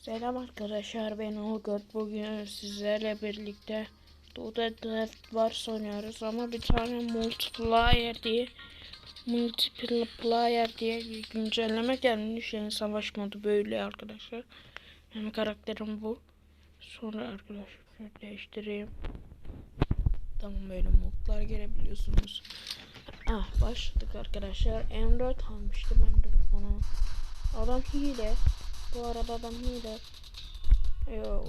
Selam arkadaşlar ben Olgut. Bugün sizlerle birlikte Duda Draft var oynuyoruz ama bir tane multiplayer diye multiplayer diye bir güncelleme gelmiş. Yani savaş modu böyle arkadaşlar. Benim karakterim bu. Sonra arkadaşlar değiştireyim. Tamam böyle modlar girebiliyorsunuz. Ah başladık arkadaşlar. M4 almıştım M4 bana. Adam hile. Bu arada adam hile. Ya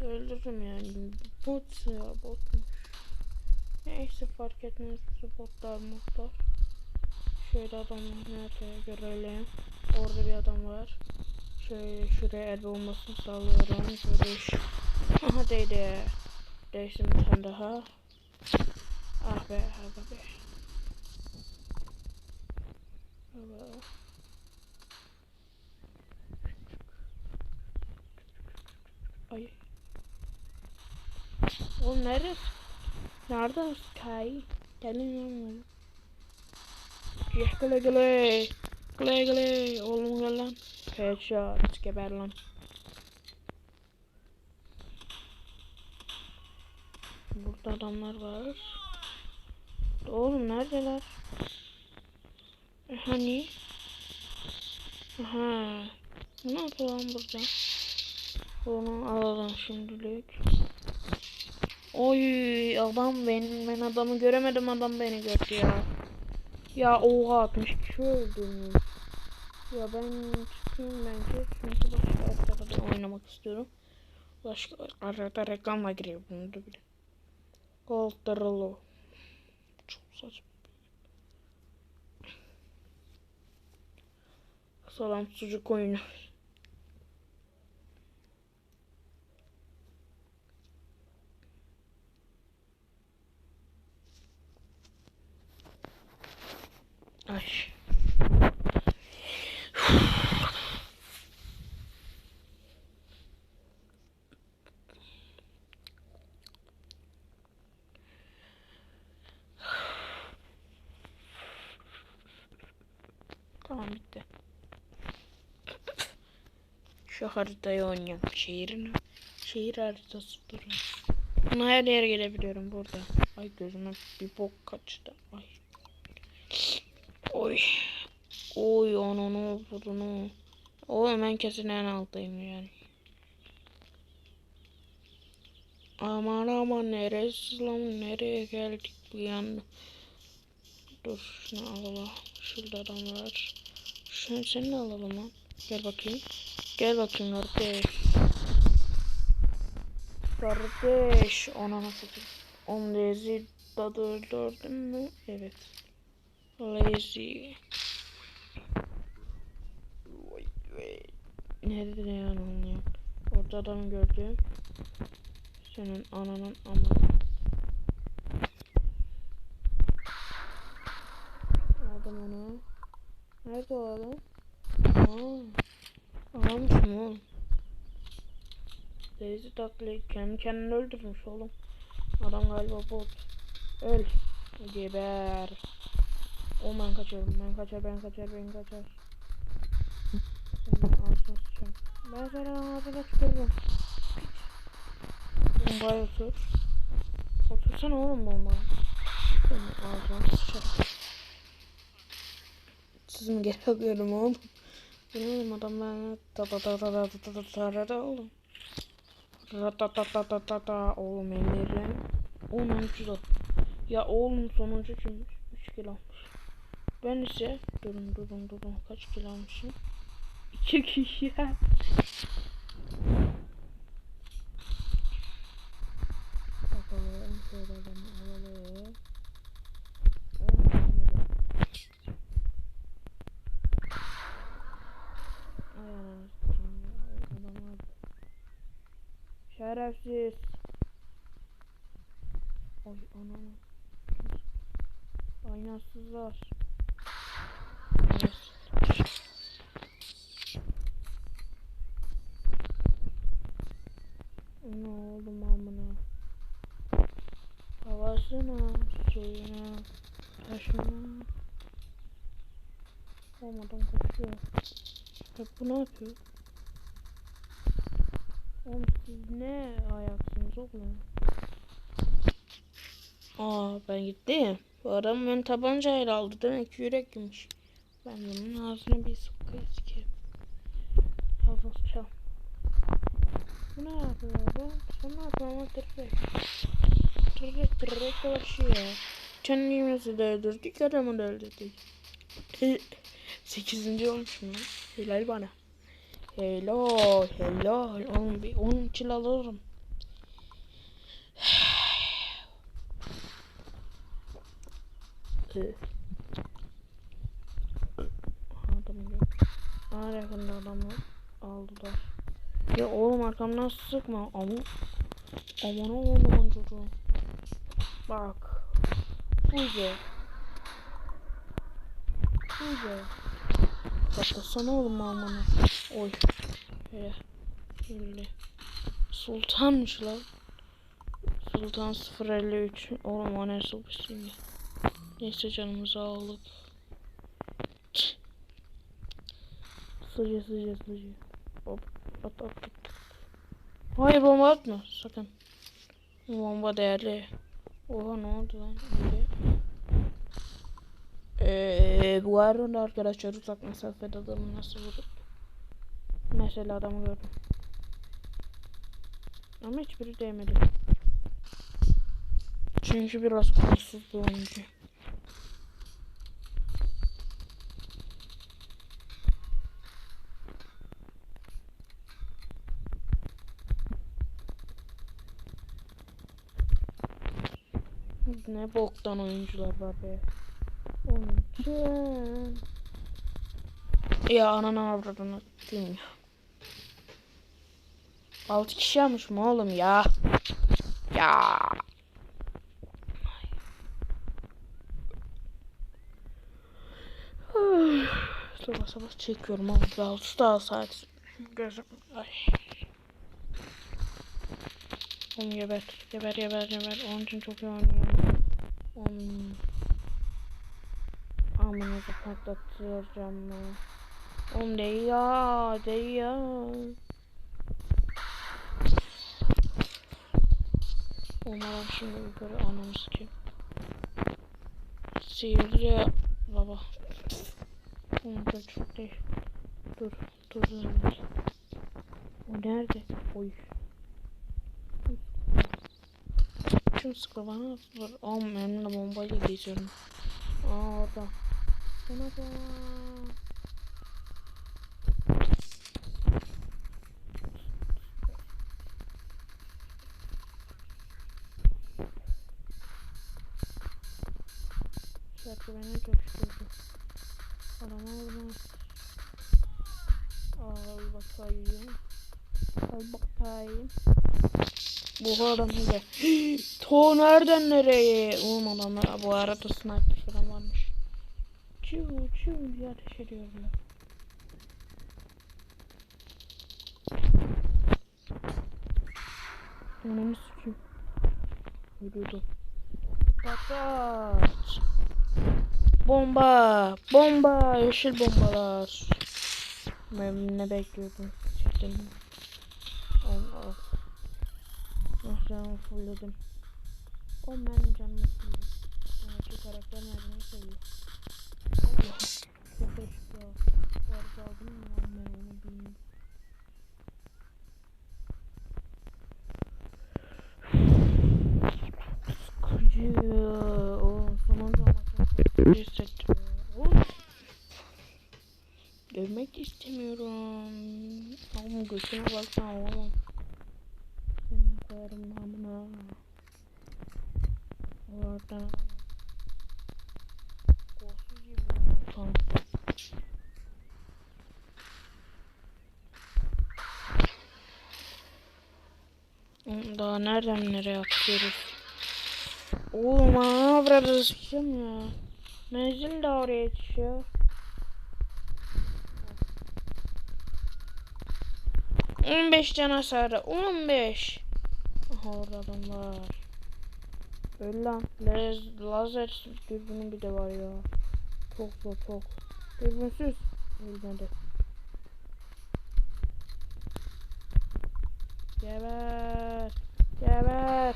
öldürürüm yani. Bot ya botmuş. Neyse fark etmez. Botlar modlar. Şöyle adamlar nerede görelim. Orada bir adam var. Şöyle şuraya el olmasını sağlıyorum. Şöyle iş. Aha değdi. Değiştim bir tane daha. Ah be ah be. Evet. Ay. Oğlum nerede? Nerede Sky? Gelmiyorum. Gel gele gele. Gele gele. Oğlum gel lan. Headshot. Geber lan. Burada adamlar var. Oğlum neredeler? Hani? Aha. Ne yapıyor burada? Onu alalım şimdilik. Oy adam ben ben adamı göremedim adam beni gördü ya. Ya oha 60 kişi öldürmüş. Ya ben çıkayım bence çünkü başka haritada oynamak istiyorum. Başka arada reklamla giriyor bunu da bile. Gold Darolo. Çok saçma. Salam sucuk oyunu. Ay. Tamam bitti. Şu haritayı oynayalım. Şehrin şehir haritası duruyor. Ama her yere gelebiliyorum burada. Ay gözüme bir bok kaçtı. Ay. Oy. Oy onu bunu. Oğlum ben kesin en alttayım yani. Aman aman neresi lan nereye geldik bu yana. Dur şunu alalım. Şurada adam var. Şunu seni de alalım lan. Gel bakayım. Gel bakayım kardeş. Kardeş. Ona nasıl On lazy dadı öldürdün mü? Evet. Lazy. Nerede ne anlamıyor? Orada adamı gördüm. Senin ananın amanı. Aldım onu. Nerede o adam? Aa, almış mı oğlum? Daisy Duck'la kendi kendini öldürmüş oğlum. Adam galiba bot. Öl. Geber. O ben kaçıyorum. Ben kaçar, ben kaçar, ben kaçar. Senin ağzına sıçacağım. Ben senin ağzına tükürürüm. Bombaya otur. Otursana oğlum bombaya. Senin ağzına sıçarım. Siz mi geri alıyorum oğlum? Bilmiyorum adam ben ta ta ta ta ta ta ta ta oğlum. Ta ta ta ta ta ta ta oğlum ellerim. Onuncu da. Ya oğlum sonuncu kimmiş? 3 kilo almış. Ben ise durun durun durun kaç kilo almışım? 2 kişi. Bakalım şöyle adamı alalım. Olmadı. Ay ananı sikeyim ya. Ay adamlar. Şerefsiz. Ay ananı. Aynasızlar. Evet. Ne oldu amına? Havasına, suyuna, taşına. Oğlum adam koşuyor. Ya bu ne yapıyor? Oğlum siz ne ayaksınız oğlum? Aa ben gittim. Bu adam beni tabancayla aldı. Demek ki yürek yemiş. Ben bunun ağzına bir sıkı. Yavrum çal. Bu ne yapıyor bu? Sen ne yapıyorsun ama tırrek. Tırrek tırrek dolaşıyor. Kendimizi de öldürdük adamı da öldürdük. E, Sekizinci olmuşum lan. Helal bana. Helal helal. Oğlum bir 10 kilo alırım. Ee. Adam yok. Aa yakında adamı aldılar. Ya oğlum arkamdan sıkma. Ama aman oğlum çocuğu. Bak. Buydu. Buydu. Patlasana oğlum amanı. Oy. Hele. Öyle. Sultanmış lan. Sultan 053. Oğlum o ne sulbüsüymüş. Neyse canımızı aldık. Sıcı sıcı sıcı. Hop at at at. Hayır bomba atma sakın. Bomba değerli. Oha ne oldu lan öyle. Ee, bu arada arkadaşlar uzak mesafede adamı nasıl vurup Mesela adamı gördüm. Ama hiçbiri değmedi. Çünkü biraz kolsuz bir oyuncu. Ne boktan oyuncular var be. Ya ananı avradını değil ya. 6 kişi almış mı oğlum ya? Ya. sabah sabah çekiyorum ama bir 6 daha saat. Gözüm. Ay. Oğlum geber. Geber geber geber. Onun için çok iyi oynuyorum. Da patlatacağım ben. Oğlum değil ya. Değil ya. Umarım şimdi yukarı anamı sikeyim. Sihirli ya. Baba. Oğlum da çok değil. Dur. Dur. dur. O nerede? Oy. Kim sıkı bana atılır? Oğlum elimle bombayla geziyorum. Aa orada. Bak. Şarkı beni coşturdu. Adama vurmaz. Al bakayım. Al bakayım. Bu adam hile. To nereden nereye? Oğlum adamlar bu arada sniper falan Çiu çiu diye ateş ediyorlar. Ananı sikeyim. Ölüyordu. Patlat. Bomba. Bomba. Yeşil bombalar. Ben ne bekliyordum? Çektim. Allah. Ah canımı. O ben canımı fullledim. Evet şu karakter nereden seviyor? Dövmek istemiyorum. Oğlum götüne baksana oğlum. Seni koyarım namına. Oradan Kolsuz gibi ya. Tamam. Oğlum Daha nereden nereye atıyoruz? Oğlum ana burada sıkacağım ya. Menzil de oraya yetişiyor. On beş can hasarı. On beş. Aha orada adam var. Öl lan. Laz lazer dürbünü bir de var ya. Çok zor çok. Dürbünsüz. Ölmedi. Geber. Geber.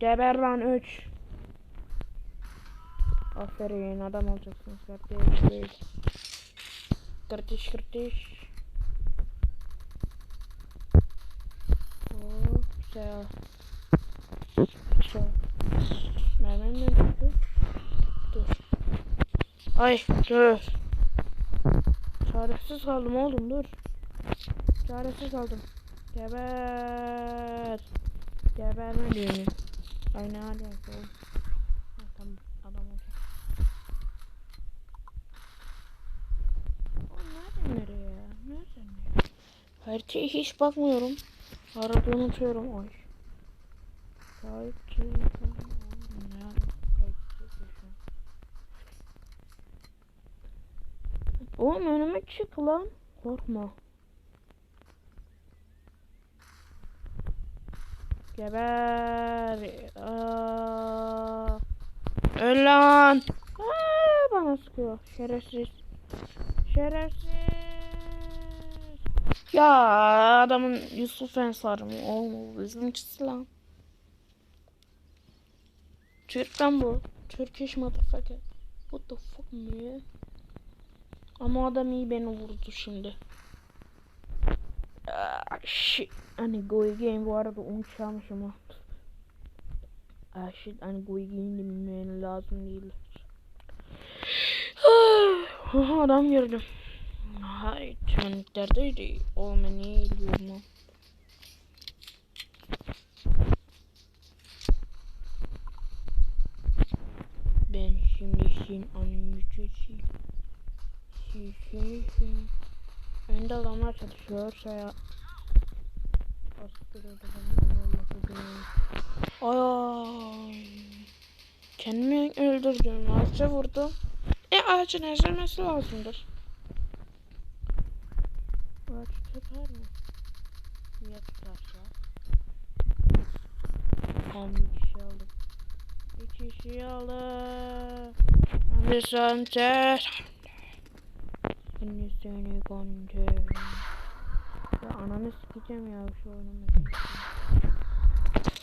Geber lan 3. Aferin adam olacaksınız kardeş. Kardeş kardeş. Oo, güzel. Güzel. Mermim ne düştü? Dur. Ay dur. Çaresiz kaldım oğlum dur. Çaresiz kaldım. Geber. Geberme diyor. Ay ne alaka oğlum. Tamam adam oldu. Oğlum nereden nereye ya? Nereye? Haritaya hiç bakmıyorum. Arada unutuyorum. Ay. Kayıt. Ne. Oğlum önüme çık lan. Korkma. Geber. Aa. Öl lan. Aa, bana sıkıyor. Şerefsiz. Şerefsiz. Ya adamın Yusuf Ensar mı? O bizimkisi lan. Türk lan bu. Turkish motherfucker. What the fuck man? Ama adam iyi beni vurdu şimdi. Ah, shit. Hani go again bu arada çalmışım ha. Ah shit hani go again demem lazım değil. Ah, adam gördüm. Hayır tüneklerdeydi. Oğlum niye eğiliyorum lan? Ben şimdi sin anlayacağım. Şişişim. Önde adamlar çatışıyorsa ya. Bastır Ay. Kendimi öldürdüm. Ağaca vurdum. E ağacın ezilmesi lazımdır. Ağaç tutar mı? Ya tutarsa? Tam bir kişi aldım. Bir kişi aldım. Hadi sen ter. Seni gönder. Ya ananı sikeceğim ya şu oyunu.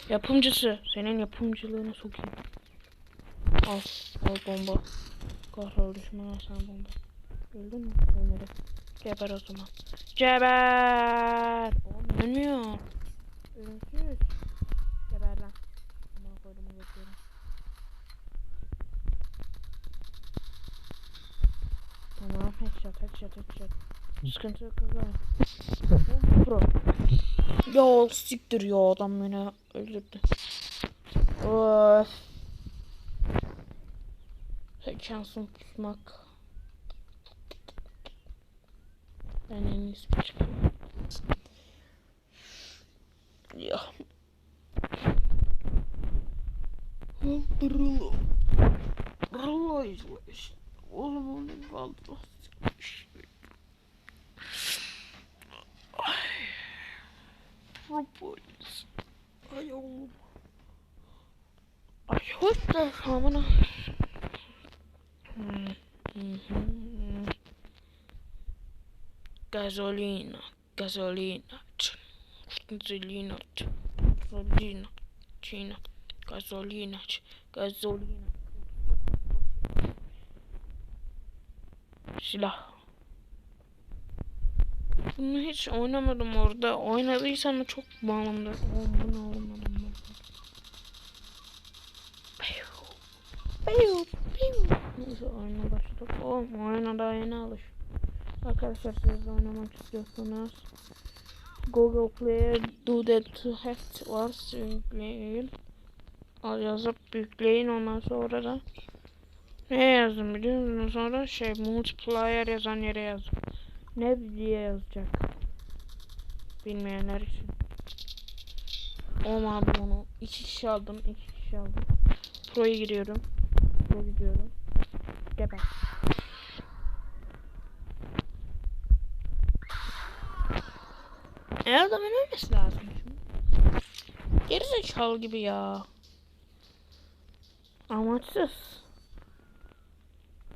Yapımcısı. Senin yapımcılığını sokayım. Al. Al bomba. Kahrol düşman sana bomba. Öldün mü? Ölmedi. Geber o zaman. Geber. Oğlum ölmüyor. Geber lan. Aman koydum bekliyorum. Tamam headshot headshot headshot. Sıkıntı yok kızlar. Pro. Ya siktir ya adam beni öldürdü. Tek şansım pusmak. Ben en iyisi çıkayım. Ya. Brullo. Brullo izlemiş. Oğlum onu kaldı. Ay. Propolis. Ay oğlum. Ay hoş da amına. Gasolina, gasolina, gasolina, gasolina, gasolina, gasolina. Silah. Bunu hiç oynamadım orada. Oynadıysam çok bağımlı. Oğlum bunu almadım ben. Piu, piu. Neyse oyuna başladık. Oğlum oyuna daha yeni alış. Arkadaşlar siz de oynamak istiyorsanız Google Play do that to hack var yükleyin. Al yazıp yükleyin ondan sonra da ne yazın biliyor musunuz? Sonra şey multiplayer yazan yere yazın. Ne diye yazacak. Bilmeyenler için. Olmadı onu. İki kişi aldım. iki kişi aldım. Pro'ya giriyorum. Pro gidiyorum. Geber. Eğer adamın ölmesi lazım. Gerizekalı gibi ya. Amaçsız.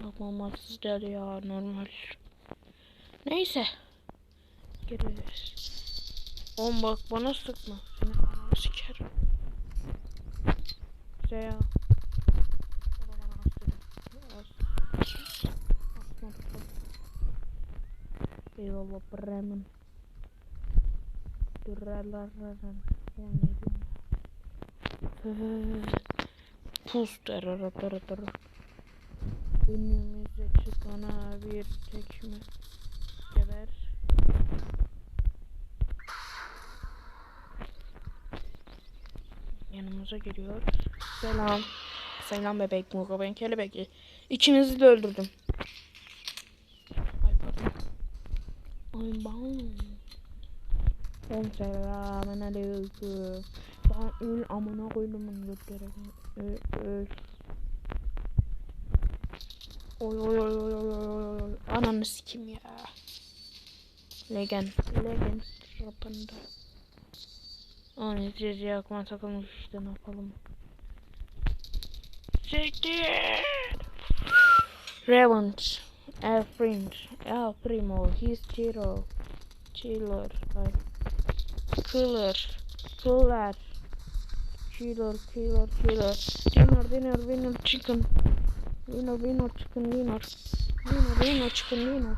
Yok amaçsız değil ya normal. Neyse. Görüşürüz. Oğlum bak bana sıkma. Seni ananı sikerim. Zeya. O da bana astırdı. As. Asmadı çok. Eyvallah Bremen. Dürrelerden. O ne diyor? Pus terör terör terör. Önümüze çıkana bir tekme. Geber. Yanımıza geliyor. Selam. Selam bebek Mugo ben kelebek. İkinizi de öldürdüm. Ay pardon. Ay bam. Oğlum. Ben öl amına koydumun. Öl öl. Oy oy oy oy oy oy oy. Ananı sikim ya. Legend. Legend. Rapında. Onun izleyici yakma takılmış işte ne yapalım. Revenge. El Friend. El Primo. His Chiro. Chiller. Killer. Killer. Killer. Killer. Killer. Dinner. Dinner. Winner. Chicken. Winner. Winner. Chicken. Winner. Winner. Winner. Chicken. Winner.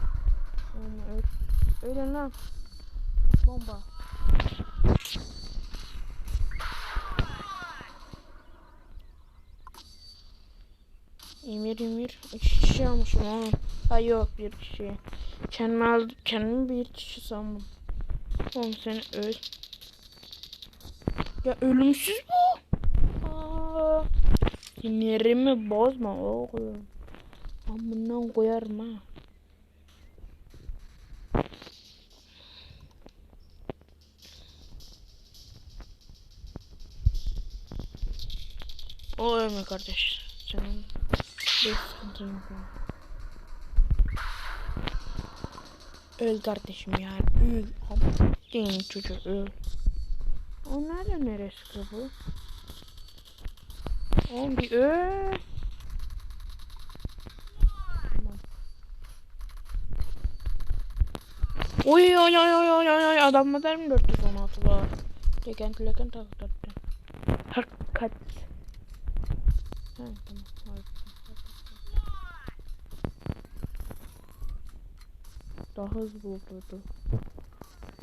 Oğlum öl. Ölün lan. Bomba. Emir Emir. İki kişi almışım oğlum. Ha yok bir kişi. Kendimi, aldı, kendimi bir kişi sandım. Oğlum seni öl. Ya ölümsüz bu. Aa, sinirimi bozma oğlum. Amından koyarım ha. O ölme kardeş. Senin bir. Öl kardeşim ya. Öl. Değil çocuğu öl. O nerede neresi bu? Oğlum bir öl. Oy oy oy oy oy oy oy adamda der mi 416 var? Legend legend taktırdı. Hakikat. Ha tamam. Daha hızlı olurdu.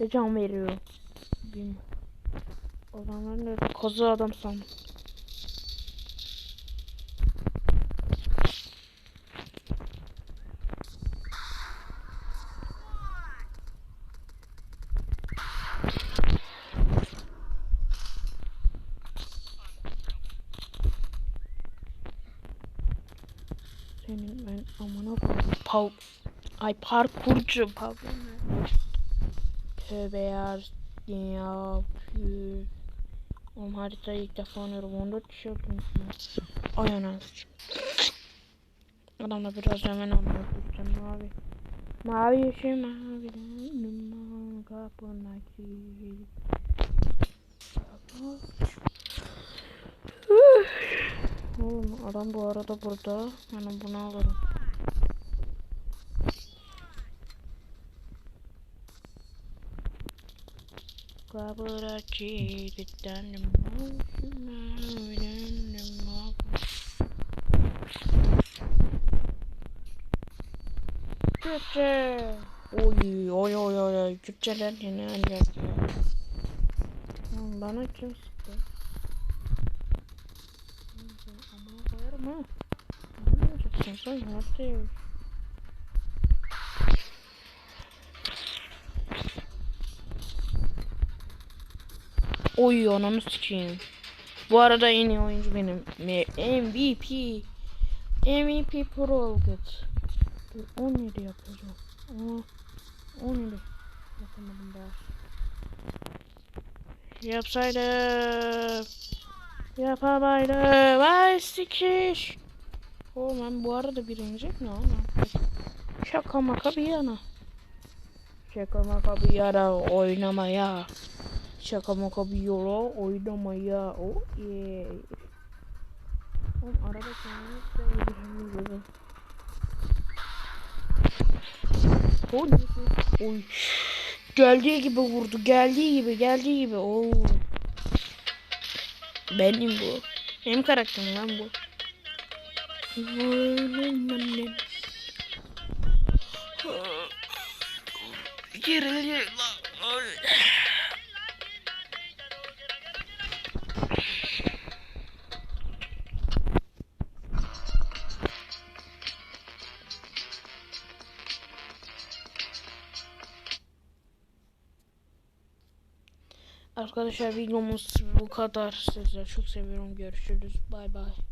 Ve can veriyor. Bilmiyorum. Adamlar nerede? Kozu adam sandım. Senin ben amına koyayım. Pav Ay parkurcu pardon. Tövbe ya. Ya. Oğlum haritayı ilk defa oynuyorum. 14 kişi öldürmüş mü? Ay anasını. Adamla biraz hemen anlatacağım mavi. Mavi yeşil mavi. Kapına gir. Oğlum adam bu arada burada. Ben bunu alırım. Kabura çiğdikten Kürtçe. Oy oy oy oy. Kürtçeden yine ancak Bana kim sıktı? Oğlum sen Amına koyarım ha. Ne yapacaksın sen? Nerede? Oy ananı sikeyim. Bu arada en iyi oyuncu benim. MVP. MVP Pro Olgut. Dur 17 yapacağım. Aa, 17. Yapamadım daha. Yapsaydım. Yapamaydım. Vay sikiş. Oğlum ben bu arada birinci mi lan? Şaka maka bir yana. Şaka maka bir yana oynamaya. Şaka maka bir yola oynamaya. O yeah. Oğlum araba öldürmüyoruz. Oy. Oy. Geldiği gibi vurdu. Geldiği gibi, geldiği gibi. Oo. Benim bu. Benim karakterim lan bu. Geriye Arkadaşlar videomuz bu kadar. Sizleri çok seviyorum. Görüşürüz. Bay bay.